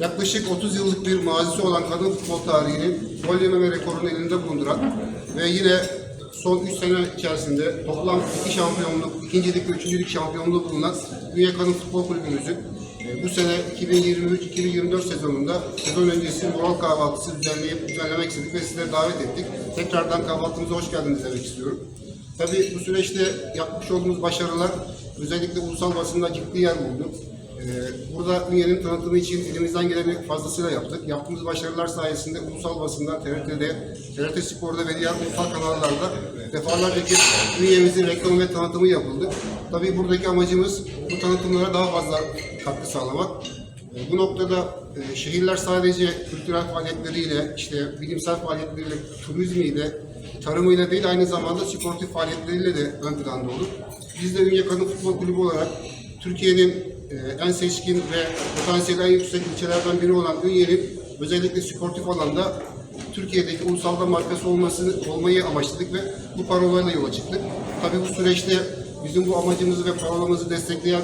yaklaşık 30 yıllık bir mazisi olan kadın futbol tarihinin gol yememe rekorunu elinde bulunduran ve yine son 3 sene içerisinde toplam 2 şampiyonluk, ikincilik ve üçüncülük şampiyonluğu bulunan Dünya Kadın Futbol Kulübümüzün e, bu sene 2023-2024 sezonunda sezon öncesi moral kahvaltısı düzenleyip düzenlemek istedik ve sizleri davet ettik. Tekrardan kahvaltımıza hoş geldiniz demek istiyorum. Tabii bu süreçte yapmış olduğumuz başarılar özellikle ulusal basında ciddi yer buldu. Ee, Burada Ünye'nin tanıtımı için elimizden geleni fazlasıyla yaptık. Yaptığımız başarılar sayesinde ulusal basında, TRT'de, TRT Spor'da ve diğer ulusal kanallarda defalarca kez Ünye'mizin reklamı ve tanıtımı yapıldı. Tabii buradaki amacımız bu tanıtımlara daha fazla katkı sağlamak. E, Bu noktada e, şehirler sadece kültürel faaliyetleriyle, işte bilimsel faaliyetleriyle, turizmiyle, tarımıyla değil aynı zamanda sportif faaliyetleriyle de ön planda olur. Biz de Ünye Kadın Futbol Kulübü olarak Türkiye'nin en seçkin ve potansiyeli en yüksek ilçelerden biri olan Ünye'nin özellikle sportif alanda Türkiye'deki ulusalda markası olması olmayı amaçladık ve bu parolayla yola çıktık. Tabii bu süreçte bizim bu amacımızı ve parolamızı destekleyen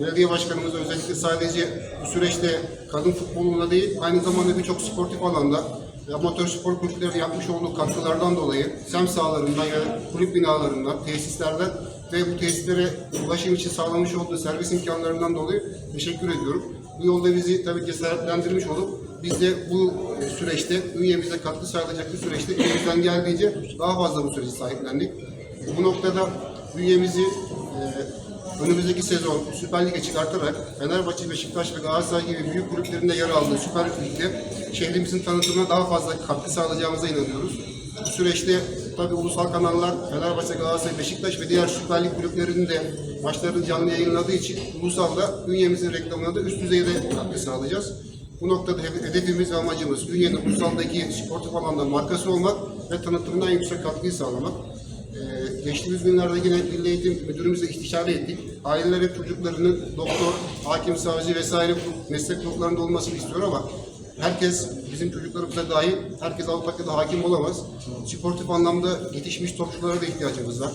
belediye başkanımız özellikle sadece bu süreçte kadın futboluna değil aynı zamanda birçok sportif alanda ve amatör spor kulüpleri yapmış olduğu katkılardan dolayı sem sahalarından ya kulüp binalarından, tesislerden ve bu tesislere ulaşım için sağlamış olduğu servis imkanlarından dolayı teşekkür ediyorum. Bu yolda bizi tabii cesaretlendirmiş olup biz de bu e, süreçte üyemize katkı sağlayacak bir süreçte elimizden geldiğince daha fazla bu süreci sahiplendik. Bu noktada üyemizi e, önümüzdeki sezon Süper Lig'e çıkartarak Fenerbahçe, Beşiktaş ve Galatasaray gibi büyük kulüplerinde yer aldığı Süper Lig'de şehrimizin tanıtımına daha fazla katkı sağlayacağımıza inanıyoruz. Bu süreçte tabii ulusal kanallar Fenerbahçe, Galatasaray, Beşiktaş ve diğer Süper Lig kulüplerinin de maçlarını canlı yayınladığı için ulusalda ünyemizin reklamına da üst düzeyde katkı sağlayacağız. Bu noktada hede- hedefimiz ve amacımız Ünye'nin ulusaldaki sportif alanda markası olmak ve tanıtımına en yüksek katkıyı sağlamak. Ee, geçtiğimiz günlerde yine Milli Eğitim Müdürümüzle istişare ettik. Aileler ve çocuklarının doktor, hakim, savcı vesaire meslek gruplarında olmasını istiyor ama herkes bizim çocuklarımıza dahil herkes Avrupa'da hakim olamaz. Sportif anlamda yetişmiş topçulara da ihtiyacımız var.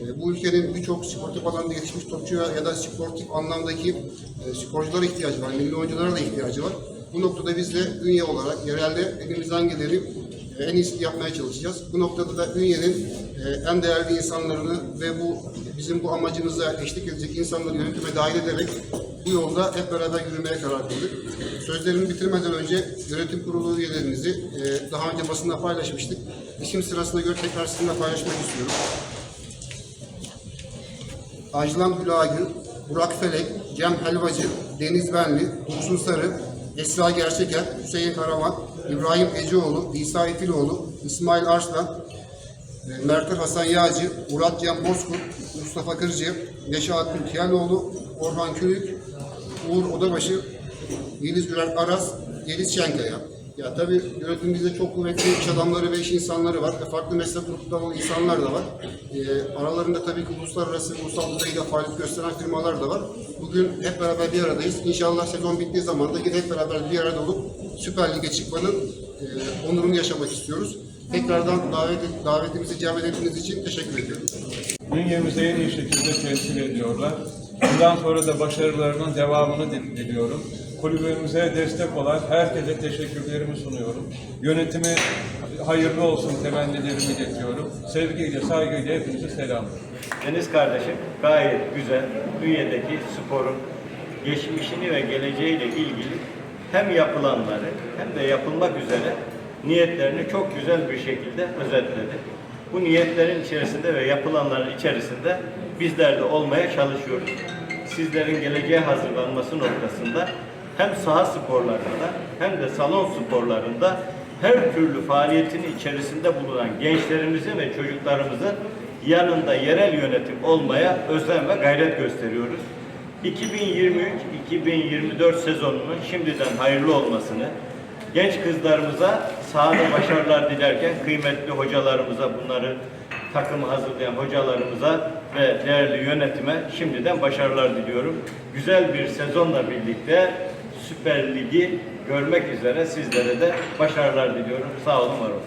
Ee, bu ülkenin birçok sportif alanda yetişmiş topçuya ya da sportif anlamdaki e, sporculara ihtiyacı var. Milli oyunculara da ihtiyacı var. Bu noktada biz de Ünye olarak yerelde elimizden geleni en iyisini yapmaya çalışacağız. Bu noktada da Ünye'nin e, en değerli insanlarını ve bu bizim bu amacımıza eşlik edecek insanları yönetime dahil ederek bu yolda hep beraber yürümeye karar kıldık. Sözlerimi bitirmeden önce yönetim kurulu üyelerimizi e, daha önce basında paylaşmıştık. İşim sırasına göre tekrar sizinle paylaşmak istiyorum. Ajlan Hülagül, Burak Felek, Cem Helvacı, Deniz Benli, Dursun Sarı, Esra Gerçeker, Hüseyin Karaman, İbrahim Eceoğlu, İsa İtiloğlu, İsmail Arslan, e, Mertler Hasan Yağcı, Murat Can Bozkurt, Mustafa Kırcı, Neşe Akgül Tiyaloğlu, Orhan Kürük, Uğur Odabaşı, Yeliz Gürer Aras, Yeliz Şenkaya. Ya tabii yönetimimizde çok kuvvetli iş adamları ve iş insanları var. Farklı meslek gruplarından olan insanlar da var. Ee, aralarında tabii ki uluslararası, ulusal düzeyde faaliyet gösteren firmalar da var. Bugün hep beraber bir aradayız. İnşallah sezon bittiği zaman da yine hep beraber bir arada olup Süper Lig'e çıkmanın e, onurunu yaşamak istiyoruz. Tekrardan davet, davetimizi icabet ettiğiniz için teşekkür ediyorum. Bünyemizi en iyi şekilde temsil ediyorlar. Bundan sonra da başarılarının devamını dil- diliyorum. Kulübümüze destek olan herkese teşekkürlerimi sunuyorum. Yönetimi hayırlı olsun temennilerimi iletiyorum. Sevgiyle, saygıyla hepinize selamlar. Deniz kardeşim gayet güzel Ünye'deki sporun geçmişini ve geleceğiyle ilgili hem yapılanları hem de yapılmak üzere niyetlerini çok güzel bir şekilde özetledi. Bu niyetlerin içerisinde ve yapılanların içerisinde bizler de olmaya çalışıyoruz. Sizlerin geleceğe hazırlanması noktasında hem saha sporlarında hem de salon sporlarında her türlü faaliyetin içerisinde bulunan gençlerimizin ve çocuklarımızın yanında yerel yönetim olmaya özen ve gayret gösteriyoruz. 2023-2024 sezonunun şimdiden hayırlı olmasını, genç kızlarımıza sahada başarılar dilerken kıymetli hocalarımıza bunları takımı hazırlayan hocalarımıza ve değerli yönetime şimdiden başarılar diliyorum. Güzel bir sezonla birlikte Süper Lig'i görmek üzere sizlere de başarılar diliyorum. Sağ olun, var olun.